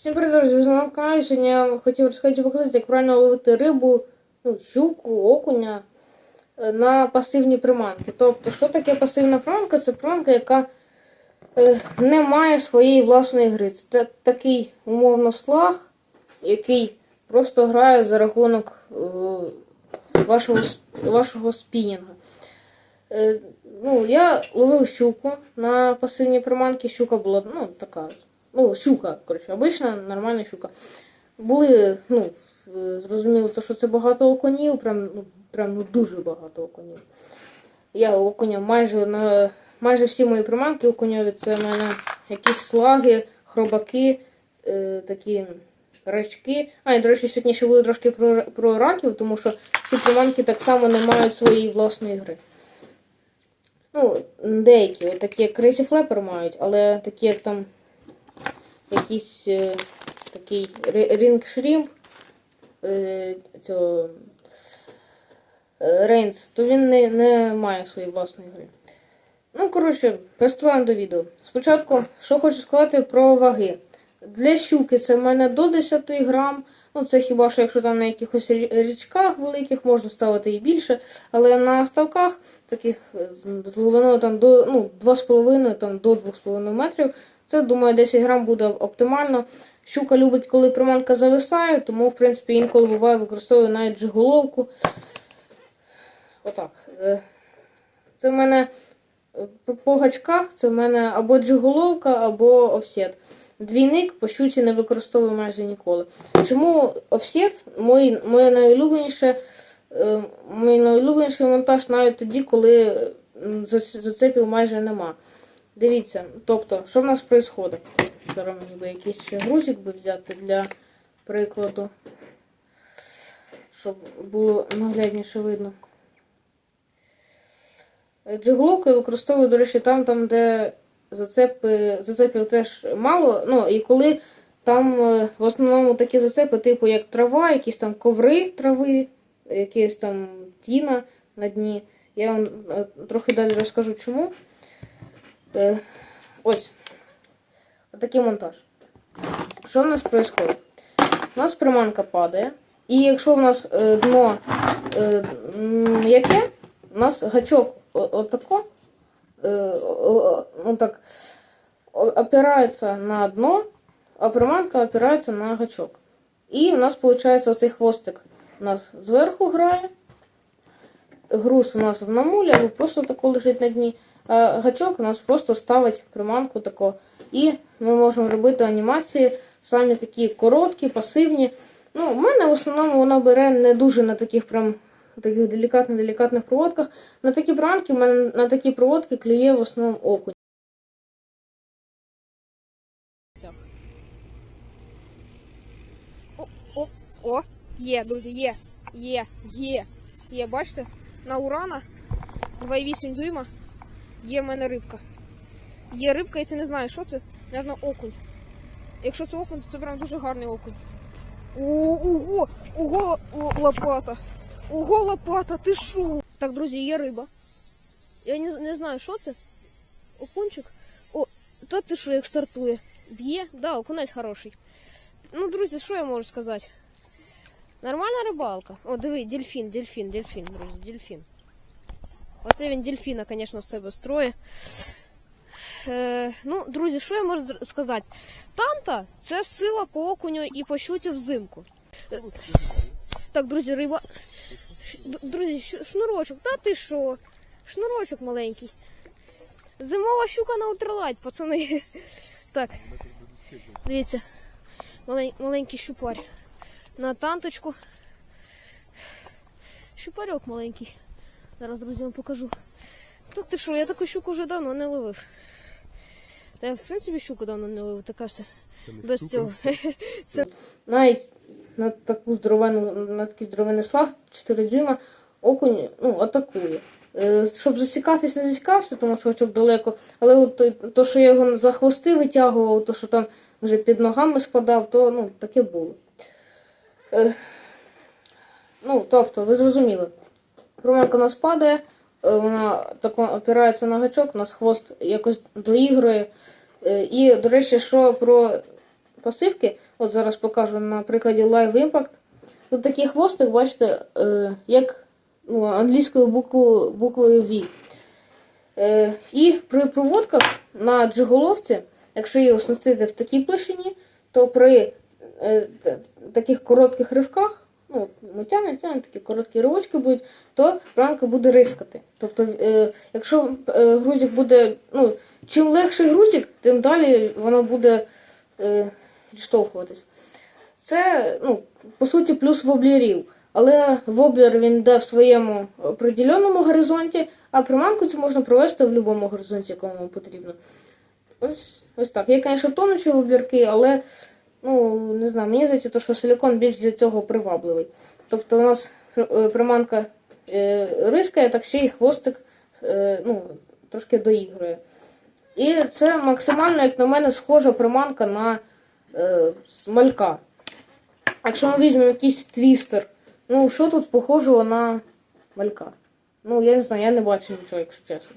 Всім привіт, на каналі. Сьогодні я хотів розказати показати, як правильно ловити рибу, ну, щуку, окуня е, на пасивні приманки. Тобто, що таке пасивна приманка? Це приманка, яка е, не має своєї власної гри. Це такий умовно слаг, який просто грає за рахунок е, вашого, вашого спінінга. Е, ну, я ловив щуку на пасивні приманки. Щука була ну, така. Ну, щука, коротше, обична, нормальна щука. Були, ну, зрозуміло, то, що це багато окунів, прям, ну, прям ну, дуже багато окунів. Я окуня майже на майже всі мої приманки окуньові, це в мене якісь слаги, хробаки, е, такі рачки. А, і, до речі, сьогодні ще буде трошки про, про раків, тому що ці приманки так само не мають своєї власної гри. Ну, деякі, от такі як Crazy Flapper мають, але такі як там якийсь е, такий рінг шрімп е, Рейнс, то він не, не має своєї власної гри. Ну, коротше, приступаємо до відео. Спочатку, що хочу сказати про ваги. Для щуки це в мене до 10 грам. Ну, це хіба що якщо там на якихось річках великих можна ставити і більше. Але на ставках таких з глибиною там до ну, 2,5 там, до 2,5 метрів, це, думаю, 10 грам буде оптимально. Щука любить, коли приманка зависає, тому, в принципі, інколи буває використовую навіть джиголовку. Отак. Е, Це в мене е, по- гачках, це в мене або джиголовка, або офсет. Двійник по щуці не використовую майже ніколи. Чому офсет моє найулюбленіше, е, мій найулюбленіший монтаж навіть тоді, коли зацепів майже нема. Дивіться, тобто, що в нас відбувається? Зараз мені би якийсь ще грузик би взяти для прикладу, щоб було наглядніше видно. Джиголовку використовую, до речі, там, там де зацепи, зацепів теж мало. Ну, і коли там е, в основному такі зацепи, типу як трава, якісь там коври трави, якісь там тіна на дні. Я вам е, трохи далі розкажу чому. Е, Ось. Отакий монтаж. Що в нас відбувається? У нас приманка падає. І якщо в нас е, дно е, яке, у нас гачок отако, ну так, опирається на дно, а приманка опирається на гачок. І у нас виходить оцей хвостик у нас зверху грає, груз у нас в намулі, або просто тако лежить на дні. А гачок у нас просто ставить приманку тако. І ми можемо робити анімації самі такі короткі, пасивні. Ну, в мене в основному вона бере не дуже на таких прям таких делікатних-делікатних проводках. На такі приманки в мене на такі проводки клює в основному окунь. О, о, о, є, друзі, є, є, є, є, бачите? На урана 2,8 дюйма є в мене рибка. Є рибка, я це не знаю, що це, Наверно, окунь. Якщо це окунь, то це прям дуже гарний окунь. Ого, ого, лопата. Ого, лопата, ти шо? Так, друзі, є риба. Я не, не знаю, що це. Окунчик. О, та ти що, як стартує? Б'є? Да, окунець хороший. Ну, друзі, що я можу сказати? Нормальна рибалка. О, диви, дельфін, дельфін, дельфін, друзі, дельфін. Оце він дельфіна, звісно, з себе строє. Е, ну, друзі, що я можу сказати? Танта це сила по окуню і по щуці взимку. Е, Так, друзі, риба. Друзі, шнурочок, та ти що? Шнурочок маленький. Зимова щука на ультралайт, пацани. Так. Дивіться. Малень, маленький щупарь. На танточку. Щупарьок маленький. Зараз, друзі, вам покажу. Та ти що, я таку щуку вже давно не ловив. Та я, в принципі, щуку давно не ловив, така все. Без цього. Це Навіть на таку здоровену, на такий здоровений слаг 4 дюйма окунь ну, атакує. Е, Щоб засікатись, не засікався, тому що очок далеко. Але от то, то, що я його за хвости витягував, то, що там вже під ногами спадав, то ну, таке було. Е, Ну, тобто, ви зрозуміли. Приманка у нас падає, е, вона тако опирається на гачок, у нас хвост якось доігрує. Е, І, до речі, що про пасивки. От зараз покажу на прикладі Live Impact. Тут такий хвостик, бачите, е, як ну, англійською буквою, V. І при проводках на джиголовці, якщо її оснастити в такій площині, то при таких коротких ривках, ну, ми тянемо, тянемо, такі короткі ривочки будуть, то ранка буде рискати. Тобто, е, якщо е, грузик буде, ну, чим легший грузик, тим далі воно буде е, відштовхуватись. Це, ну, по суті, плюс воблерів. Але воблер він йде в своєму определеному горизонті, а приманку цю можна провести в будь-якому горизонті, якому потрібно. Ось, ось так. Є, звісно, тонучі воблерки, але ну, не знаю, мені здається, що силікон більш для цього привабливий. Тобто у нас е, приманка е, рискає, так ще й хвостик е, ну, трошки доігрує. І це максимально, як на мене, схожа приманка на малька. Якщо ми візьмемо якийсь твістер, ну що тут похожого на малька? Ну, я не знаю, я не бачу нічого, якщо чесно.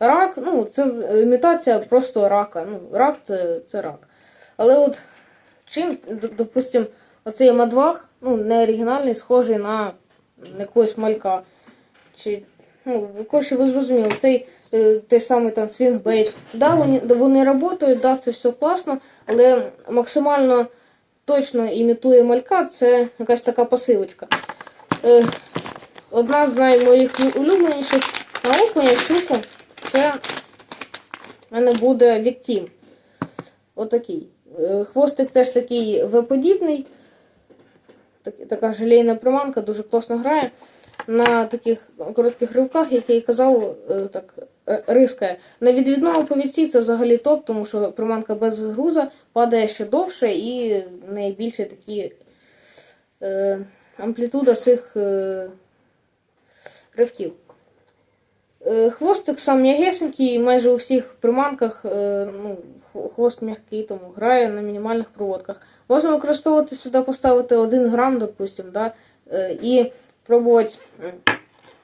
Рак, ну, це імітація просто рака. Ну, рак це, це рак. Але от чим, допустим, оцей мадвах, ну, не оригінальний, схожий на якогось малька. Чи, ну, коротше, ви зрозуміли, цей е, той самий там свінгбейт. Да, вони, вони працюють, да, це все класно, але максимально точно імітує малька, це якась така посилочка. Е, одна з наймоїх улюбленіших на окуня щуку це в мене буде Віктім. Отакий. Е, Хвостик теж такий В-подібний. Така желейна приманка, дуже класно грає. На таких коротких ривках, як я і казав, е, так е, рискає. На відвідному повідці це взагалі топ, тому що приманка без груза падає ще довше і найбільше такі е, амплітуда цих е, ривків. Е, Хвостик сам м'ягесенький, майже у всіх приманках е, ну, хвост м'який, тому грає на мінімальних проводках. Можна використовувати сюди, поставити 1 грам, допустим, да, е, і пробувати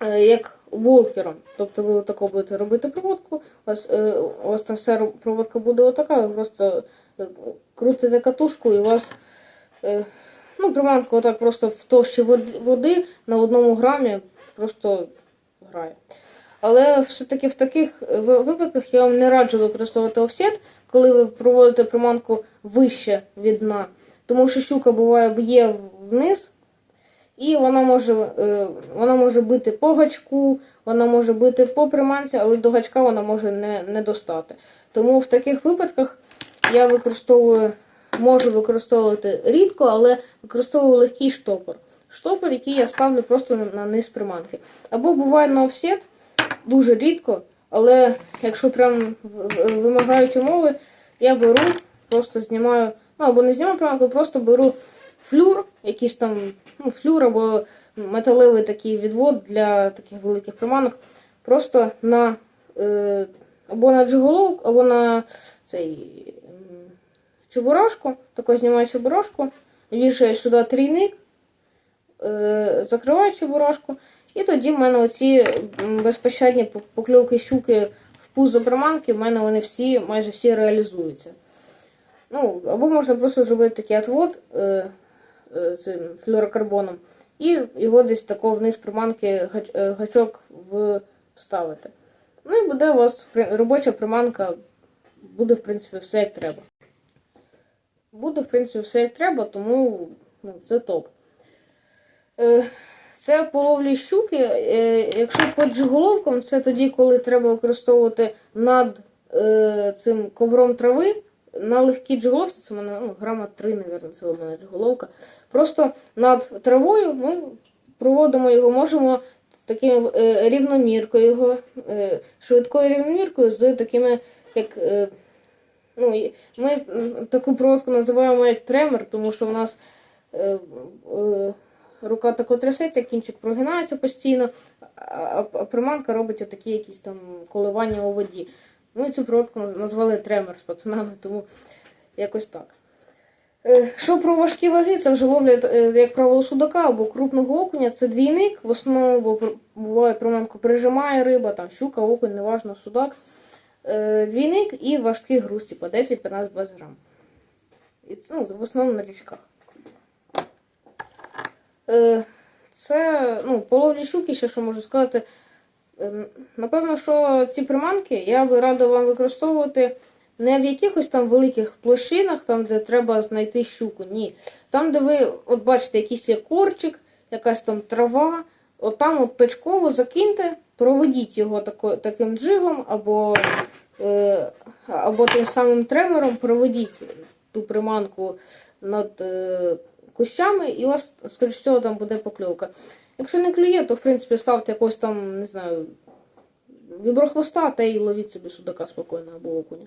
е, як волкером. Тобто ви отако будете робити проводку, у вас, е, у вас там вся проводка буде отака, ви просто е, крутите катушку і у вас е, ну, приманка отак просто в товщі води на одному грамі просто грає. Але все-таки в таких випадках я вам не раджу використовувати офсет, коли ви проводите приманку вище від дна. Тому що щука буває б'є вниз, і вона може, е, вона може бити по гачку, вона може бити по приманці, але до гачка вона може не, не достати. Тому в таких випадках я використовую, можу використовувати рідко, але використовую легкий штопор. Штопор, який я ставлю просто на, низ приманки. Або буває на офсет, дуже рідко, але якщо прям вимагають умови, я беру, просто знімаю, ну або не знімаю приманку, просто беру флюр, якийсь там, ну, флюр або металевий такий відвод для таких великих приманок. Просто на е, або на джиголовку, або на цей чебурашку, тако знімаю чебурашку, вішаю сюди трійник, е, закриваю чебурашку, і тоді в мене оці м, безпощадні покльовки щуки в пузо приманки, в мене вони всі, майже всі реалізуються. Ну, або можна просто зробити такий отвод е, е, цим флюорокарбоном, і його десь тако вниз приманки е, гачок вставити. Ну і буде у вас робоча приманка, буде, в принципі, все як треба. Буде, в принципі, все як треба, тому ну, це топ. Е, Це по ловлі щуки. Е, Якщо по джиголовкам, це тоді, коли треба використовувати над е, цим ковром трави. На легкій джиголовці, це в мене ну, грама 3, мабуть, це у мене джиголовка. Просто над травою ми проводимо його, можемо таким е, рівноміркою його, е, швидкою рівноміркою з такими, як. Е, ну, ми таку проводку називаємо як тремор, тому що в нас е, е, рука тако трясеться, кінчик прогинається постійно, а, приманка робить отакі якісь там коливання у воді. Ми цю проводку назвали тремор з пацанами, тому якось так. Е, Що про важкі ваги, це вже ловлять, е, як правило, судака або крупного окуня. Це двійник. В основному бо буває приманку прижимає риба, там щука, окунь, неважно, судак. Е, Двійник і важкий груз, типу 10, 15, 20 грам. І ну, в основному на річках. Е, Це, ну, по ловлі щуки, ще що можу сказати. Е, Напевно, що ці приманки я би рада вам використовувати не в якихось там великих площинах, там, де треба знайти щуку. Ні. Там, де ви, от бачите, якийсь є корчик, якась там трава, от там от точково закиньте, проведіть його тако, таким джигом або, е, або тим самим тремером, проведіть ту приманку над е, кущами, і у вас, скоріш всього, там буде покльовка. Якщо не клює, то в принципі ставте якось там, не знаю, віброхвоста та й ловіть собі судака спокійно або окуня.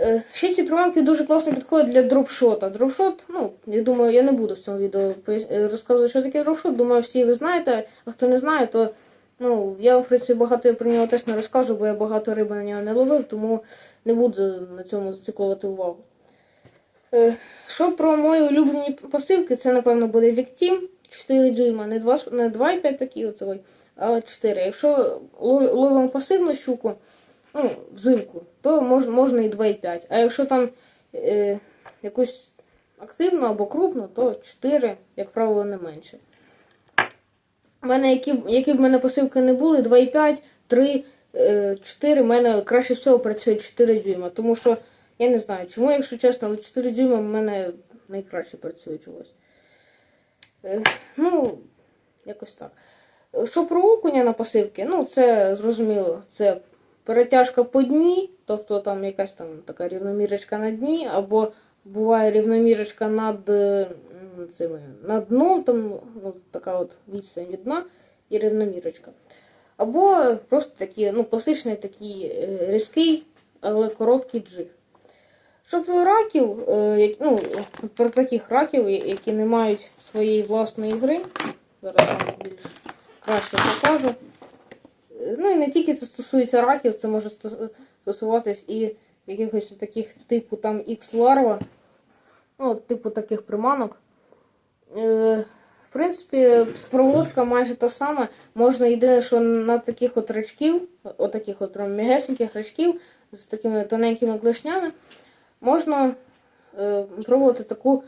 Е, Ще ці приманки дуже класно підходять для дропшота. Дропшот, ну, я думаю, я не буду в цьому відео е, розказувати, що таке дропшот. Думаю, всі ви знаєте, а хто не знає, то ну, я в принципі, багато про нього теж не розкажу, бо я багато риби на нього не ловив, тому не буду на цьому зациклювати увагу. Е, Що про мої улюблені посилки, це, напевно, буде Віктім 4 дюйма, не 2, не 2,5 такі оцей, а 4. Якщо лов- ловимо пасивну щуку, ну, взимку, то мож, можна і 2,5. А якщо там е, якусь активну або крупну, то 4, як правило, не менше. У мене, які, які б мене посилки не були, 2,5, 3, е, 4, в мене краще всього працює 4 дюйма. Тому що я не знаю, чому, якщо чесно, але 4 дюйма в мене найкраще працює чогось. Е, ну, якось так. Що про окуня на пасивки? Ну, це зрозуміло, це перетяжка по дні, тобто там якась там така рівномірочка на дні, або буває рівномірочка над е, цими, над дном, там ну, така от відстань від дна і рівномірочка. Або просто такі, ну, класичний такий е, різкий, але короткий джиг. Що про раків, е, ну, про таких раків, які не мають своєї власної гри, зараз вам більш краще покажу. Е, Ну і не тільки це стосується раків, це може стос- стосуватись і якихось таких типу там X-ларва, ну, типу таких приманок. Е, В принципі, проводка майже та сама. Можна єдине, що на таких от рачків, от таких от прям м'ягесеньких рачків з такими тоненькими клешнями, можна е, проводити таку,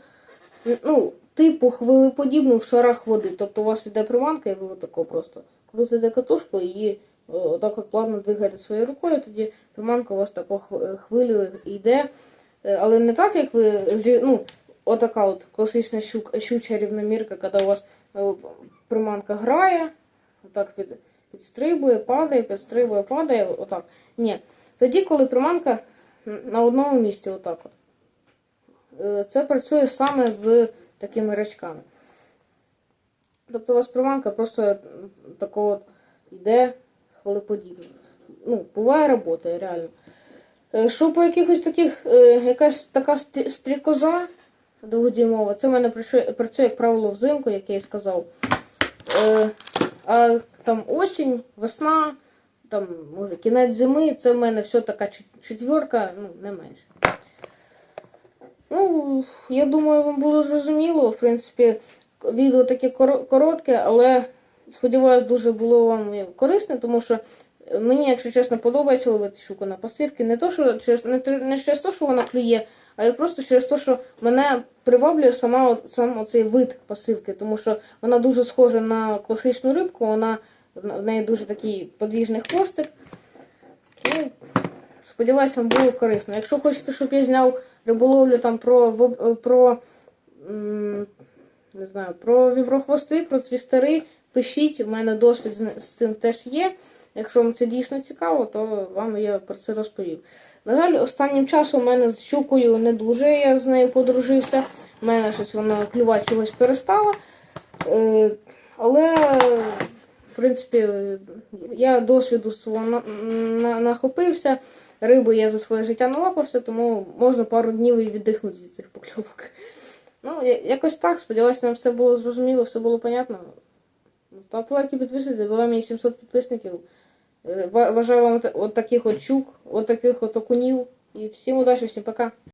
ну, типу хвилеподібну в шарах води. Тобто у вас іде приманка, і ви отако просто крутите катушку і її е, отак от плавно двигаєте своєю рукою, тоді приманка у вас тако хв- йде. Е, Але не так, як ви ну, отака от класична щуча рівномірка, коли у вас е, приманка грає, отак під, підстрибує, падає, підстрибує, падає, отак. Ні. Тоді, коли приманка на одному місці, отак от. Е, Це працює саме з такими рачками. Тобто у вас приманка просто от йде хвилеподібно. Ну, буває робота, реально. Е, Що по якихось таких, е, якась така стрі- стрікоза двохдюймова, це в мене працює, як правило, взимку, як я і сказав. А там осінь, весна, там, може, кінець зими, це в мене все така чет- четвірка, ну, не менше. Ну, я думаю, вам було зрозуміло. В принципі, відео таке коротке, але сподіваюся, дуже було вам корисне, тому що мені, якщо чесно, подобається ловити щуку на пасивки. Не то, що не, не через те, що вона клює, а й просто через те, що мене приваблює сама сам оцей вид пасивки, тому що вона дуже схожа на класичну рибку, вона в неї дуже такий подвіжний хвостик. Ну, сподіваюся, вам було корисно. Якщо хочете, щоб я зняв риболовлю там про, про не знаю, про віброхвости, про твістери, пишіть, у мене досвід з, цим теж є. Якщо вам це дійсно цікаво, то вам я про це розповім. На жаль, останнім часом у мене з щукою не дуже, я з нею подружився. У мене щось вона клювати чогось перестала. Е, але, принципі, я досвіду свого на, на, нахопився. Риби я за своє життя налапався, тому можна пару днів і віддихнути від цих покльовок. Ну, якось так. Сподіваюся, нам все було зрозуміло, все було понятно. Ставте лайки, підписуйтесь, бо є 700 підписників. Е, Бажаю вам от таких от щук, от таких от окунів. І всім удачі, всім пока.